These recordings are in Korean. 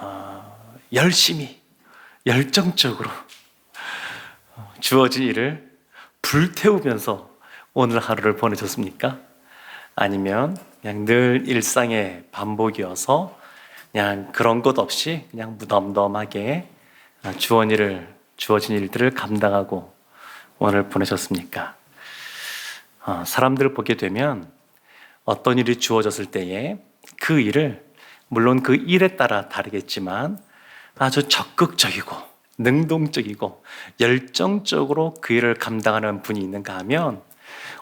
어, 열심히 열정적으로 주어진 일을 불태우면서 오늘 하루를 보내셨습니까? 아니면 그냥 늘 일상의 반복이어서 그냥 그런 것 없이 그냥 무덤덤하게 주어진 일을 주어진 일들을 감당하고 오늘 보내셨습니까? 어, 사람들을 보게 되면 어떤 일이 주어졌을 때에 그 일을 물론 그 일에 따라 다르겠지만 아주 적극적이고 능동적이고 열정적으로 그 일을 감당하는 분이 있는가 하면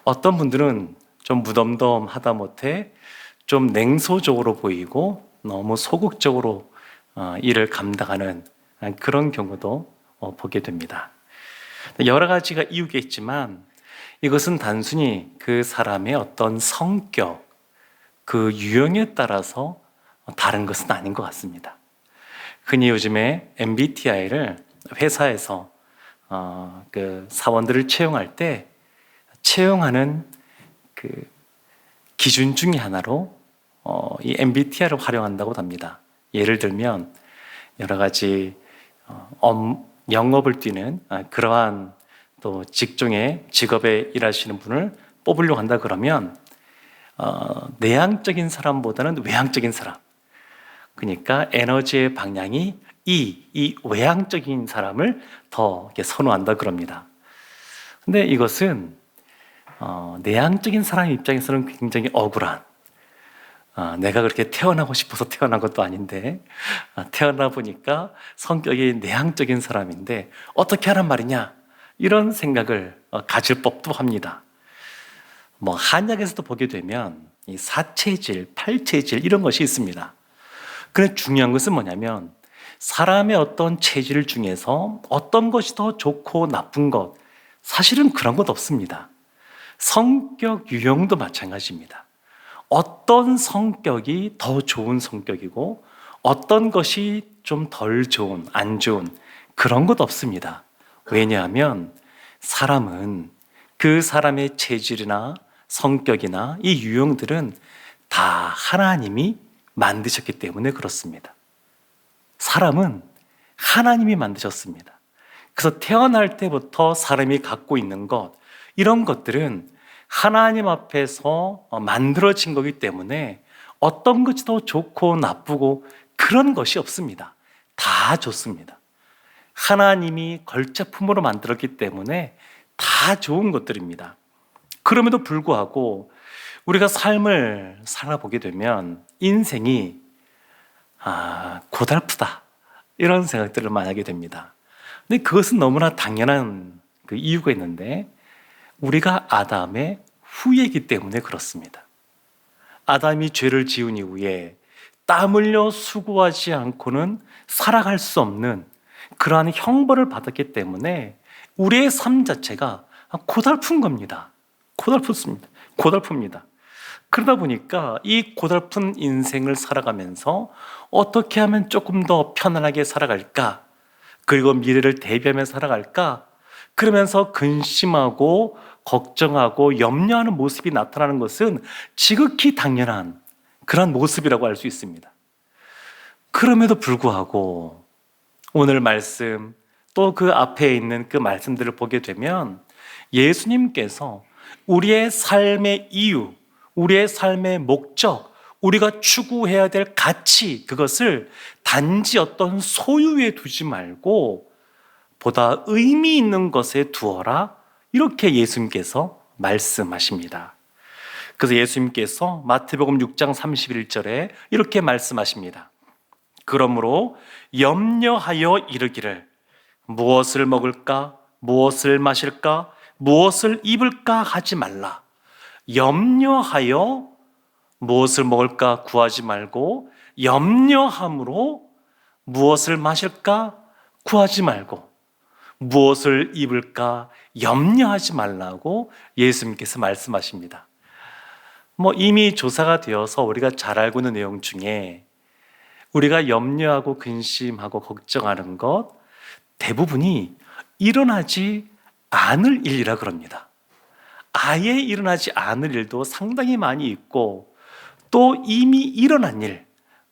어떤 분들은 좀 무덤덤하다 못해 좀 냉소적으로 보이고 너무 소극적으로 어, 일을 감당하는 그런 경우도 어, 보게 됩니다. 여러 가지가 이유가 있지만 이것은 단순히 그 사람의 어떤 성격, 그 유형에 따라서 다른 것은 아닌 것 같습니다. 흔히 요즘에 MBTI를 회사에서 어, 그 사원들을 채용할 때 채용하는 그 기준 중의 하나로 어, 이 MBTI를 활용한다고 합니다. 예를 들면 여러 가지 어, 업, 영업을 뛰는 아, 그러한 또 직종에 직업에 일하시는 분을 뽑으려고 한다 그러면 어, 내향적인 사람보다는 외향적인 사람. 그러니까 에너지의 방향이 이, 이 외향적인 사람을 더 선호한다 그럽니다. 근데 이것은 어, 내향적인 사람 입장에서는 굉장히 억울한 아, 내가 그렇게 태어나고 싶어서 태어난 것도 아닌데 아, 태어나 보니까 성격이 내향적인 사람인데 어떻게 하란 말이냐 이런 생각을 어, 가질 법도 합니다. 뭐 한약에서도 보게 되면 이 사체질, 팔체질 이런 것이 있습니다. 그런데 중요한 것은 뭐냐면 사람의 어떤 체질 중에서 어떤 것이 더 좋고 나쁜 것 사실은 그런 것 없습니다. 성격 유형도 마찬가지입니다. 어떤 성격이 더 좋은 성격이고 어떤 것이 좀 덜 좋은, 안 좋은 그런 것 없습니다. 왜냐하면 사람은 그 사람의 체질이나 성격이나 이 유형들은 다 하나님이 만드셨기 때문에 그렇습니다. 사람은 하나님이 만드셨습니다. 그래서 태어날 때부터 사람이 갖고 있는 것, 이런 것들은 하나님 앞에서 만들어진 거기 때문에 어떤 것이 더 좋고 나쁘고 그런 것이 없습니다. 다 좋습니다. 하나님이 걸작품으로 만들었기 때문에 다 좋은 것들입니다. 그럼에도 불구하고 우리가 삶을 살아보게 되면 인생이 아, 고달프다. 이런 생각들을 많이 하게 됩니다. 근데 그것은 너무나 당연한 그 이유가 있는데 우리가 아담의 후예이기 때문에 그렇습니다. 아담이 죄를 지은 이후에 땀 흘려 수고하지 않고는 살아갈 수 없는 그러한 형벌을 받았기 때문에 우리의 삶 자체가 고달픈 겁니다. 고달프습니다. 고달픕니다. 그러다 보니까 이 고달픈 인생을 살아가면서 어떻게 하면 조금 더 편안하게 살아갈까? 그리고 미래를 대비하며 살아갈까? 그러면서 근심하고 걱정하고 염려하는 모습이 나타나는 것은 지극히 당연한 그런 모습이라고 할 수 있습니다. 그럼에도 불구하고 오늘 말씀 또 그 앞에 있는 그 말씀들을 보게 되면 예수님께서 우리의 삶의 이유, 우리의 삶의 목적, 우리가 추구해야 될 가치, 그것을 단지 어떤 소유에 두지 말고 보다 의미 있는 것에 두어라. 이렇게 예수님께서 말씀하십니다. 그래서 예수님께서 마태복음 6장 31절에 이렇게 말씀하십니다. 그러므로 염려하여 이르기를 무엇을 먹을까? 무엇을 마실까? 무엇을 입을까 하지 말라. 염려하여 무엇을 먹을까 구하지 말고 염려함으로 무엇을 마실까 구하지 말고 무엇을 입을까 염려하지 말라고 예수님께서 말씀하십니다. 뭐 이미 조사가 되어서 우리가 잘 알고 있는 내용 중에 우리가 염려하고 근심하고 걱정하는 것 대부분이 일어나지 않을 일이라 그럽니다. 아예 일어나지 않을 일도 상당히 많이 있고 또 이미 일어난 일,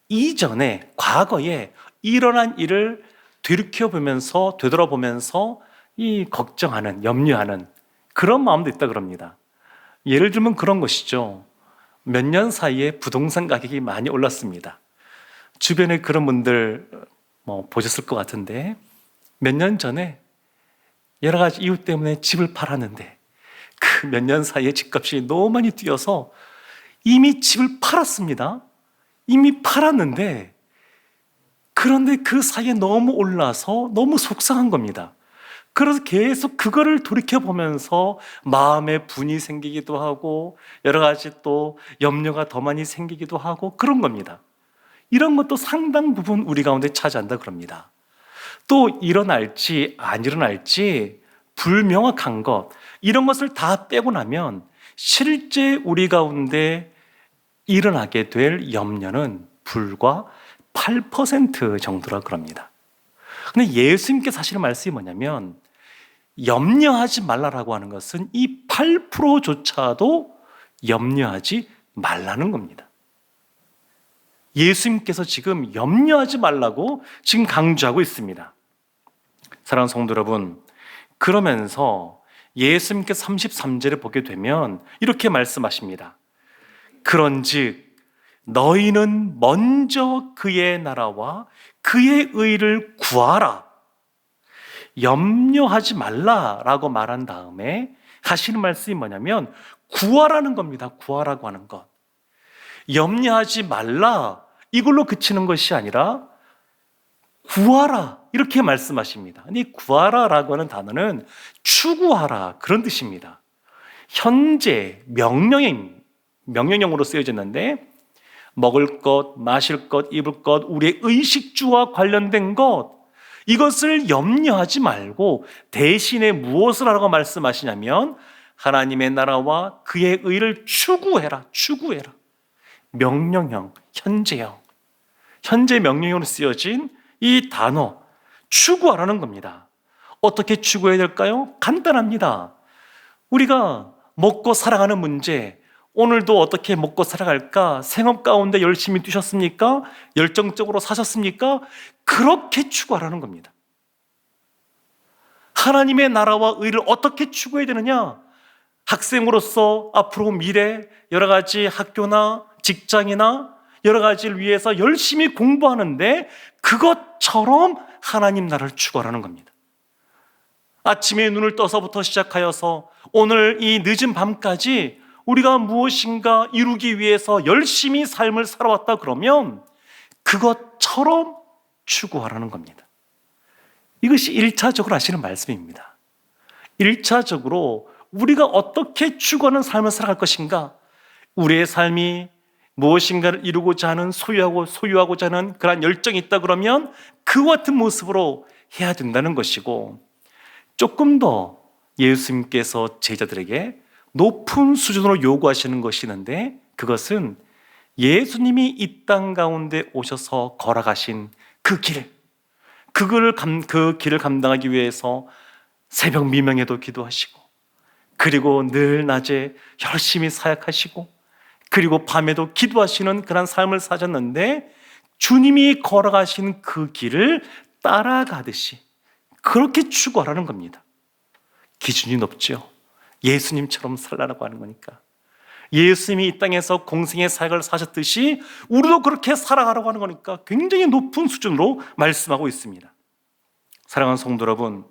이전에 과거에 일어난 일을 되돌켜보면서 되돌아보면서 이 걱정하는 염려하는 그런 마음도 있다 그럽니다. 예를 들면 그런 것이죠. 몇 년 사이에 부동산 가격이 많이 올랐습니다. 주변에 그런 분들 뭐 보셨을 것 같은데 몇 년 전에 여러 가지 이유 때문에 집을 팔았는데 그 몇 년 사이에 집값이 너무 많이 뛰어서 이미 집을 팔았습니다. 이미 팔았는데 그런데 그 사이에 너무 올라서 너무 속상한 겁니다. 그래서 계속 그거를 돌이켜 보면서 마음에 분이 생기기도 하고 여러 가지 또 염려가 더 많이 생기기도 하고 그런 겁니다. 이런 것도 상당 부분 우리 가운데 차지한다 그럽니다. 또 일어날지 안 일어날지 불명확한 것 이런 것을 다 빼고 나면 실제 우리 가운데 일어나게 될 염려는 불과 8% 정도라 그럽니다. 근데 예수님께서 하시는 말씀이 뭐냐면 염려하지 말라라고 하는 것은 이 8%조차도 염려하지 말라는 겁니다. 예수님께서 지금 염려하지 말라고 지금 강조하고 있습니다. 사랑하는 성도 여러분, 그러면서 예수님께서 33절에 보게 되면 이렇게 말씀하십니다. 그런즉 너희는 먼저 그의 나라와 그의 의를 구하라. 염려하지 말라라고 말한 다음에 하시는 말씀이 뭐냐면 구하라는 겁니다. 구하라고 하는 것. 염려하지 말라 이걸로 그치는 것이 아니라 구하라 이렇게 말씀하십니다. 아니 구하라라고 하는 단어는 추구하라 그런 뜻입니다. 현재 명령형 명령형으로 쓰여졌는데 먹을 것, 마실 것, 입을 것, 우리의 의식주와 관련된 것 이것을 염려하지 말고 대신에 무엇을 하라고 말씀하시냐면 하나님의 나라와 그의 의를 추구해라. 추구해라. 명령형, 현재형. 현재 명령형으로 쓰여진 이 단어 추구하라는 겁니다. 어떻게 추구해야 될까요? 간단합니다. 우리가 먹고 살아가는 문제, 오늘도 어떻게 먹고 살아갈까? 생업 가운데 열심히 뛰셨습니까? 열정적으로 사셨습니까? 그렇게 추구하라는 겁니다. 하나님의 나라와 의를 어떻게 추구해야 되느냐? 학생으로서 앞으로 미래 여러 가지 학교나 직장이나 여러 가지를 위해서 열심히 공부하는데 그것처럼 하나님 나라를 추구하라는 겁니다. 아침에 눈을 떠서부터 시작하여서 오늘 이 늦은 밤까지 우리가 무엇인가 이루기 위해서 열심히 삶을 살아왔다 그러면 그것처럼 추구하라는 겁니다. 이것이 1차적으로 하시는 말씀입니다. 1차적으로 우리가 어떻게 추구하는 삶을 살아갈 것인가? 우리의 삶이 무엇인가를 이루고자 하는 소유하고 소유하고자 하는 그러한 열정이 있다 그러면 그 같은 모습으로 해야 된다는 것이고 조금 더 예수님께서 제자들에게 높은 수준으로 요구하시는 것이 있는데 그것은 예수님이 이 땅 가운데 오셔서 걸어가신 그 길, 그걸 감, 그 길을 감당하기 위해서 새벽 미명에도 기도하시고, 그리고 늘 낮에 열심히 사역하시고, 그리고 밤에도 기도하시는 그런 삶을 사셨는데, 주님이 걸어가신 그 길을 따라가듯이 그렇게 추구하라는 겁니다. 기준이 높죠. 예수님처럼 살라고 하는 거니까. 예수님이 이 땅에서 공생의 사역을 사셨듯이 우리도 그렇게 살아가라고 하는 거니까 굉장히 높은 수준으로 말씀하고 있습니다. 사랑하는 성도 여러분,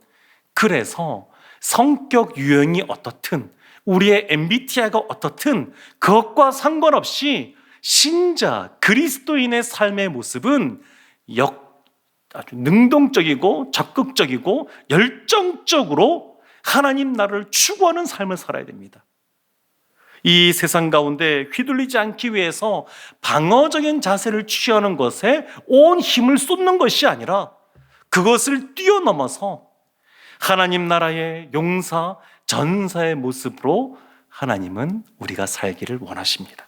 그래서 성격 유형이 어떻든 우리의 MBTI가 어떻든 그것과 상관없이 신자 그리스도인의 삶의 모습은 역 아주 능동적이고 적극적이고 열정적으로 하나님 나라를 추구하는 삶을 살아야 됩니다. 이 세상 가운데 휘둘리지 않기 위해서 방어적인 자세를 취하는 것에 온 힘을 쏟는 것이 아니라 그것을 뛰어넘어서 하나님 나라의 용사, 전사의 모습으로 하나님은 우리가 살기를 원하십니다.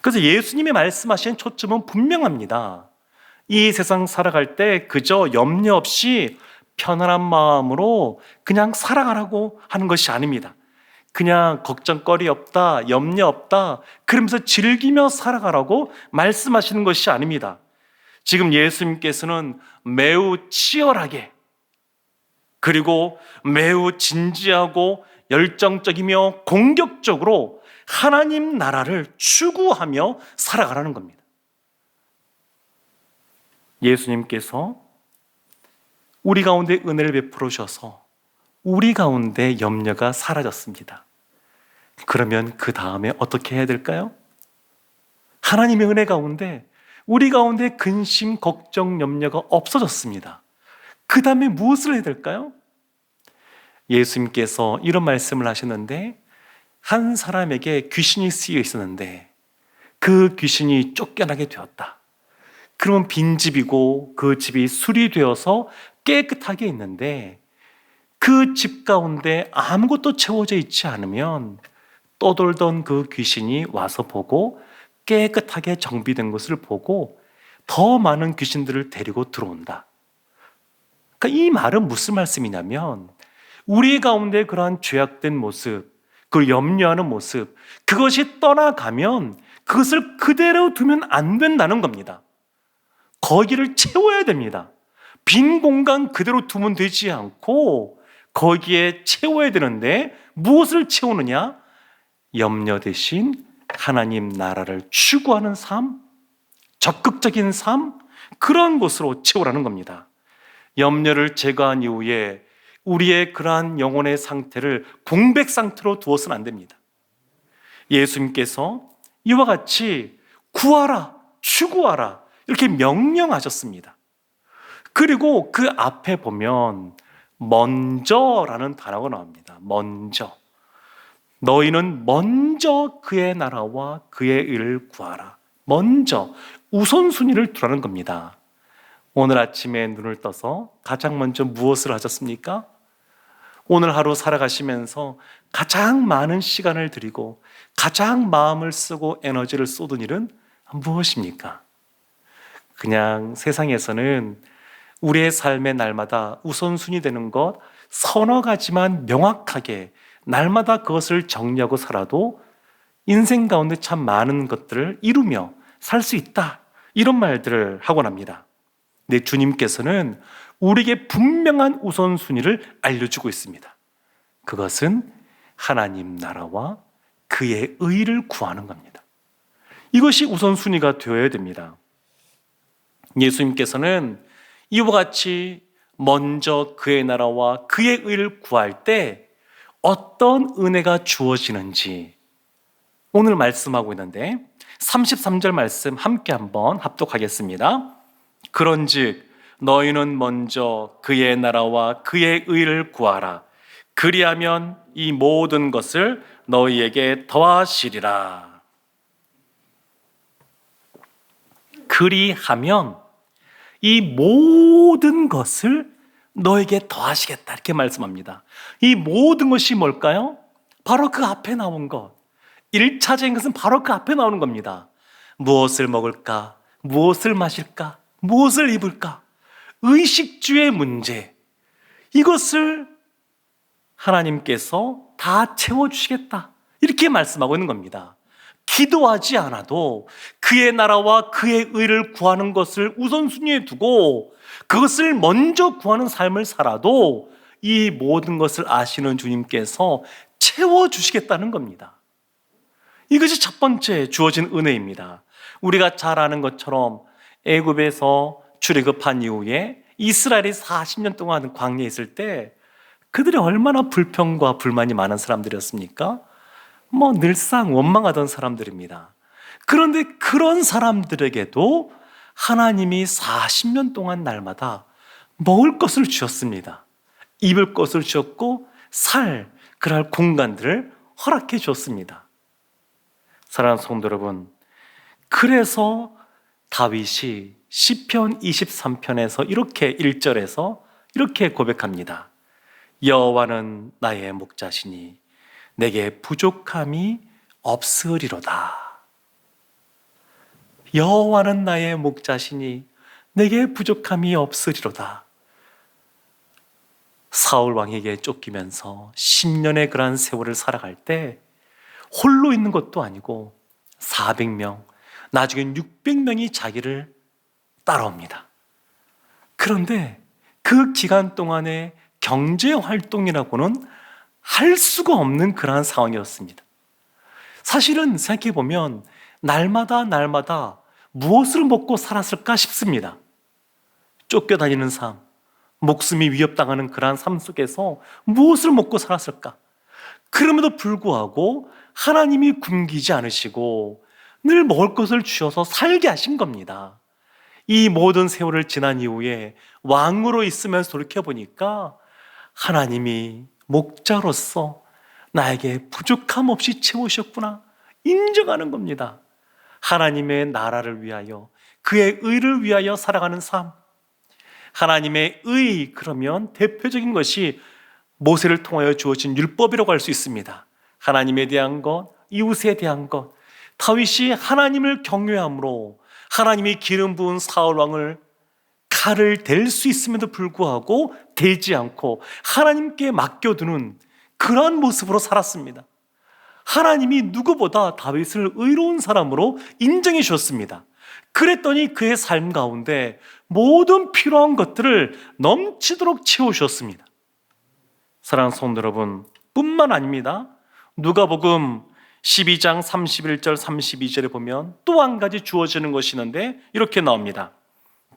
그래서 예수님이 말씀하신 초점은 분명합니다. 이 세상 살아갈 때 그저 염려 없이 편안한 마음으로 그냥 살아가라고 하는 것이 아닙니다. 그냥 걱정거리 없다, 염려 없다, 그러면서 즐기며 살아가라고 말씀하시는 것이 아닙니다. 지금 예수님께서는 매우 치열하게 그리고 매우 진지하고 열정적이며 공격적으로 하나님 나라를 추구하며 살아가라는 겁니다. 예수님께서 우리 가운데 은혜를 베풀어 주셔서 우리 가운데 염려가 사라졌습니다. 그러면 그 다음에 어떻게 해야 될까요? 하나님의 은혜 가운데 우리 가운데 근심, 걱정, 염려가 없어졌습니다. 그 다음에 무엇을 해야 될까요? 예수님께서 이런 말씀을 하셨는데 한 사람에게 귀신이 쓰여 있었는데 그 귀신이 쫓겨나게 되었다. 그러면 빈집이고 그 집이 수리되어서 깨끗하게 있는데 그 집 가운데 아무것도 채워져 있지 않으면 떠돌던 그 귀신이 와서 보고 깨끗하게 정비된 것을 보고 더 많은 귀신들을 데리고 들어온다. 그러니까 이 말은 무슨 말씀이냐면 우리 가운데 그러한 죄악된 모습, 그 염려하는 모습, 그것이 떠나가면 그것을 그대로 두면 안 된다는 겁니다. 거기를 채워야 됩니다. 빈 공간 그대로 두면 되지 않고 거기에 채워야 되는데 무엇을 채우느냐? 염려 대신 하나님 나라를 추구하는 삶, 적극적인 삶, 그런 것으로 채우라는 겁니다. 염려를 제거한 이후에 우리의 그러한 영혼의 상태를 공백 상태로 두어서는 안 됩니다. 예수님께서 이와 같이 구하라, 추구하라, 이렇게 명령하셨습니다. 그리고 그 앞에 보면 먼저라는 단어가 나옵니다. 먼저. 너희는 먼저 그의 나라와 그의 일을 구하라. 먼저 우선순위를 두라는 겁니다. 오늘 아침에 눈을 떠서 가장 먼저 무엇을 하셨습니까? 오늘 하루 살아가시면서 가장 많은 시간을 들이고 가장 마음을 쓰고 에너지를 쏟은 일은 무엇입니까? 그냥 세상에서는 우리의 삶의 날마다 우선순위 되는 것 서너 가지만 명확하게 날마다 그것을 정리하고 살아도 인생 가운데 참 많은 것들을 이루며 살 수 있다. 이런 말들을 하곤 합니다. 내 주님께서는 우리에게 분명한 우선순위를 알려주고 있습니다. 그것은 하나님 나라와 그의 의를 구하는 겁니다. 이것이 우선순위가 되어야 됩니다. 예수님께서는 이와 같이 먼저 그의 나라와 그의 의를 구할 때 어떤 은혜가 주어지는지 오늘 말씀하고 있는데 33절 말씀 함께 한번 합독하겠습니다. 그런즉 너희는 먼저 그의 나라와 그의 의를 구하라. 그리하면 이 모든 것을 너희에게 더하시리라. 그리하면 이 모든 것을 너에게 더하시겠다. 이렇게 말씀합니다. 이 모든 것이 뭘까요? 바로 그 앞에 나온 것. 1차적인 것은 바로 그 앞에 나오는 겁니다. 무엇을 먹을까? 무엇을 마실까? 무엇을 입을까? 의식주의 문제. 이것을 하나님께서 다 채워주시겠다. 이렇게 말씀하고 있는 겁니다. 기도하지 않아도 그의 나라와 그의 의를 구하는 것을 우선순위에 두고 그것을 먼저 구하는 삶을 살아도 이 모든 것을 아시는 주님께서 채워주시겠다는 겁니다. 이것이 첫 번째 주어진 은혜입니다. 우리가 잘 아는 것처럼 애굽에서 출애굽한 이후에 이스라엘이 40년 동안 광야에 있을 때 그들이 얼마나 불평과 불만이 많은 사람들이었습니까? 뭐 늘상 원망하던 사람들입니다. 그런데 그런 사람들에게도 하나님이 40년 동안 날마다 먹을 것을 주셨습니다. 입을 것을 주었고 살, 그럴 공간들을 허락해 주었습니다. 사랑하는 성도 여러분, 그래서 다윗이 시편 23편에서 이렇게 1절에서 이렇게 고백합니다. 여호와는 나의 목자시니 내게 부족함이 없으리로다. 여호와는 나의 목자시니 내게 부족함이 없으리로다. 사울 왕에게 쫓기면서 10년의 그러한 세월을 살아갈 때 홀로 있는 것도 아니고 400명, 나중엔 600명이 자기를 따라옵니다. 그런데 그 기간 동안의 경제 활동이라고는 할 수가 없는 그러한 상황이었습니다. 사실은 생각해 보면 날마다 날마다 무엇을 먹고 살았을까 싶습니다. 쫓겨다니는 삶, 목숨이 위협당하는 그러한 삶 속에서 무엇을 먹고 살았을까? 그럼에도 불구하고 하나님이 굶기지 않으시고 늘 먹을 것을 주셔서 살게 하신 겁니다. 이 모든 세월을 지난 이후에 왕으로 있으면서 돌이켜보니까 하나님이 목자로서 나에게 부족함 없이 채우셨구나 인정하는 겁니다. 하나님의 나라를 위하여 그의 의를 위하여 살아가는 삶. 하나님의 의 그러면 대표적인 것이 모세를 통하여 주어진 율법이라고 할 수 있습니다. 하나님에 대한 것, 이웃에 대한 것. 다윗이 하나님을 경외함으로 하나님이 기름 부은 사울 왕을 칼을 댈 수 있음에도 불구하고 대지 않고 하나님께 맡겨두는 그러한 모습으로 살았습니다. 하나님이 누구보다 다윗을 의로운 사람으로 인정해 주셨습니다. 그랬더니 그의 삶 가운데 모든 필요한 것들을 넘치도록 채우셨습니다. 사랑하는 성도 여러분, 뿐만 아닙니다. 누가복음 12장 31절 32절에 보면 또 한 가지 주어지는 것이 있는데 이렇게 나옵니다.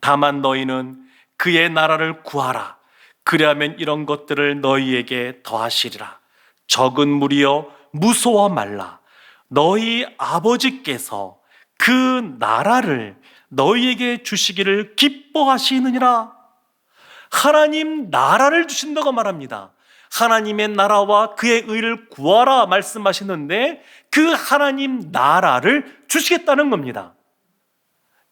다만 너희는 그의 나라를 구하라. 그리하면 이런 것들을 너희에게 더하시리라. 적은 무리여 무서워 말라. 너희 아버지께서 그 나라를 너희에게 주시기를 기뻐하시느니라. 하나님 나라를 주신다고 말합니다. 하나님의 나라와 그의 의를 구하라 말씀하시는데 그 하나님 나라를 주시겠다는 겁니다.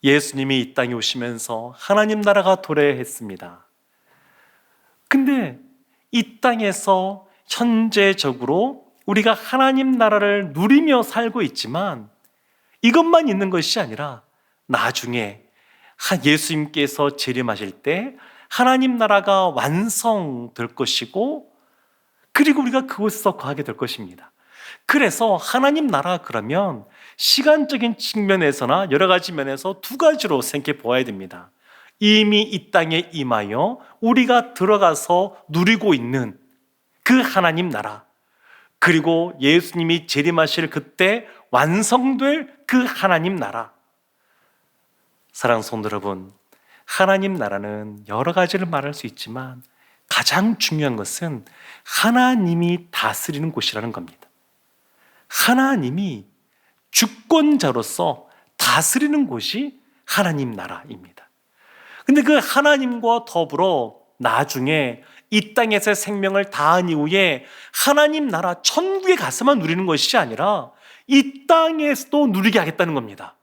예수님이 이 땅에 오시면서 하나님 나라가 도래했습니다. 근데 이 땅에서 현재적으로 우리가 하나님 나라를 누리며 살고 있지만 이것만 있는 것이 아니라 나중에 예수님께서 재림하실 때 하나님 나라가 완성될 것이고 그리고 우리가 그곳에서 거하게 될 것입니다. 그래서 하나님 나라 그러면 시간적인 측면에서나 여러 가지 면에서 두 가지로 생각해 보아야 됩니다. 이미 이 땅에 임하여 우리가 들어가서 누리고 있는 그 하나님 나라 그리고 예수님이 재림하실 그때 완성될 그 하나님 나라 사랑 성도 여러분 하나님 나라는 여러 가지를 말할 수 있지만 가장 중요한 것은 하나님이 다스리는 곳이라는 겁니다. 하나님이 주권자로서 다스리는 곳이 하나님 나라입니다. 근데 그 하나님과 더불어 나중에 이 땅에서 생명을 다한 이후에 하나님 나라 천국에 가서만 누리는 것이 아니라 이 땅에서도 누리게 하겠다는 겁니다.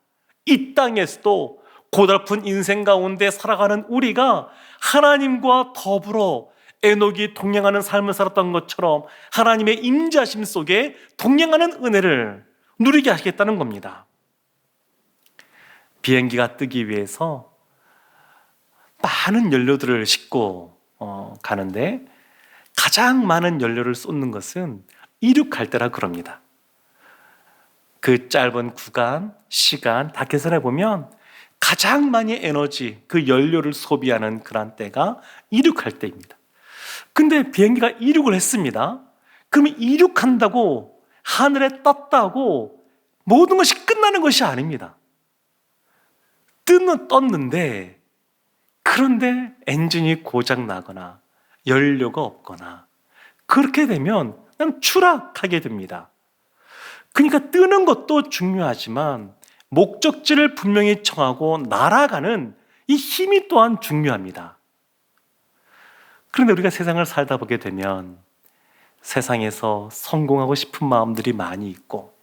이 땅에서도 고달픈 인생 가운데 살아가는 우리가 하나님과 더불어 에녹이 동행하는 삶을 살았던 것처럼 하나님의 임자심 속에 동행하는 은혜를 누리게 하시겠다는 겁니다. 비행기가 뜨기 위해서 많은 연료들을 싣고 어, 가는데 가장 많은 연료를 쏟는 것은 이륙할 때라 그럽니다. 그 짧은 구간, 시간 다 계산해 보면 가장 많이 에너지, 그 연료를 소비하는 그런 때가 이륙할 때입니다. 근데 비행기가 이륙을 했습니다. 그러면 이륙한다고 하늘에 떴다고 모든 것이 끝나는 것이 아닙니다. 뜨는 떴는데 그런데 엔진이 고장 나거나 연료가 없거나 그렇게 되면 그냥 추락하게 됩니다. 그러니까 뜨는 것도 중요하지만 목적지를 분명히 정하고 날아가는 이 힘이 또한 중요합니다. 그런데 우리가 세상을 살다 보게 되면 세상에서 성공하고 싶은 마음들이 많이 있고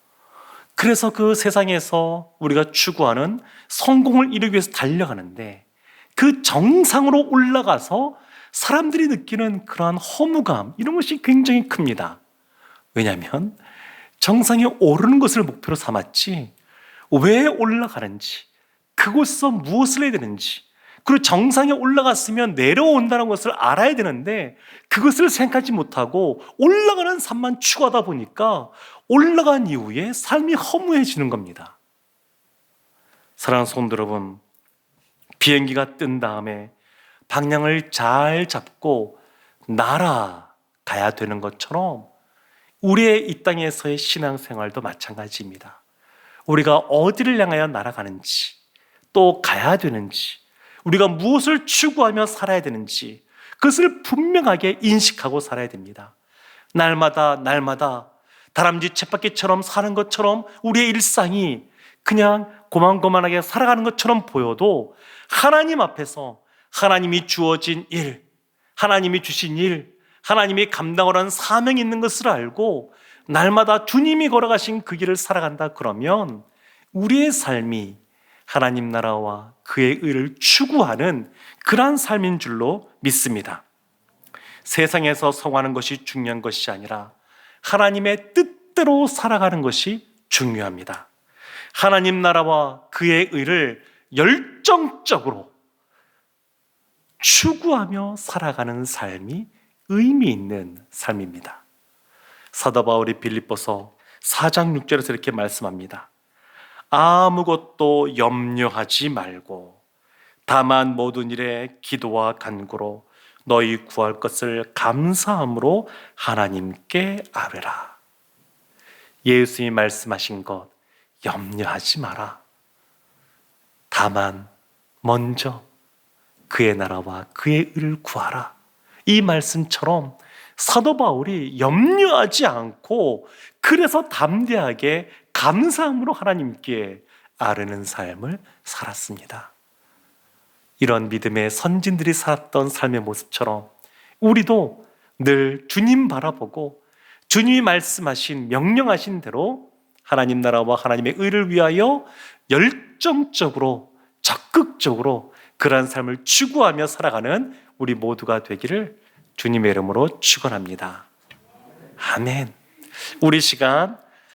그래서 그 세상에서 우리가 추구하는 성공을 이루기 위해서 달려가는데 그 정상으로 올라가서 사람들이 느끼는 그러한 허무감 이런 것이 굉장히 큽니다. 왜냐하면 정상에 오르는 것을 목표로 삼았지 왜 올라가는지 그곳에서 무엇을 해야 되는지 그리고 정상에 올라갔으면 내려온다는 것을 알아야 되는데 그것을 생각하지 못하고 올라가는 삶만 추구하다 보니까 올라간 이후에 삶이 허무해지는 겁니다. 사랑하는 성도 여러분, 비행기가 뜬 다음에 방향을 잘 잡고 날아가야 되는 것처럼 우리의 이 땅에서의 신앙생활도 마찬가지입니다. 우리가 어디를 향하여 날아가는지, 또 가야 되는지, 우리가 무엇을 추구하며 살아야 되는지, 그것을 분명하게 인식하고 살아야 됩니다. 날마다, 날마다 다람쥐 쳇바퀴처럼 사는 것처럼 우리의 일상이 그냥 고만고만하게 살아가는 것처럼 보여도 하나님 앞에서 하나님이 주어진 일, 하나님이 주신 일, 하나님이 한 사명이 있는 것을 알고 날마다 주님이 걸어가신 그 길을 살아간다 그러면 우리의 삶이 하나님 나라와 그의 의를 추구하는 그러한 삶인 줄로 믿습니다. 세상에서 성하는 것이 중요한 것이 아니라 하나님의 뜻대로 살아가는 것이 중요합니다. 하나님 나라와 그의 의를 열정적으로 추구하며 살아가는 삶이 의미 있는 삶입니다. 사도 바울이 빌립보서 4장 6절에서 이렇게 말씀합니다. 아무것도 염려하지 말고 다만 모든 일에 기도와 간구로 너희 구할 것을 감사함으로 하나님께 아뢰라. 예수님이 말씀하신 것 염려하지 마라. 다만 먼저 그의 나라와 그의 의를 구하라. 이 말씀처럼 사도 바울이 염려하지 않고 그래서 담대하게 감사함으로 하나님께 아르는 삶을 살았습니다. 이런 믿음의 선진들이 살았던 삶의 모습처럼 우리도 늘 주님 바라보고 주님이 말씀하신 명령하신 대로 하나님 나라와 하나님의 의를 위하여 열정적으로 적극적으로 그러한 삶을 추구하며 살아가는 우리 모두가 되기를 주님의 이름으로 축원합니다. 아멘. 우리 시간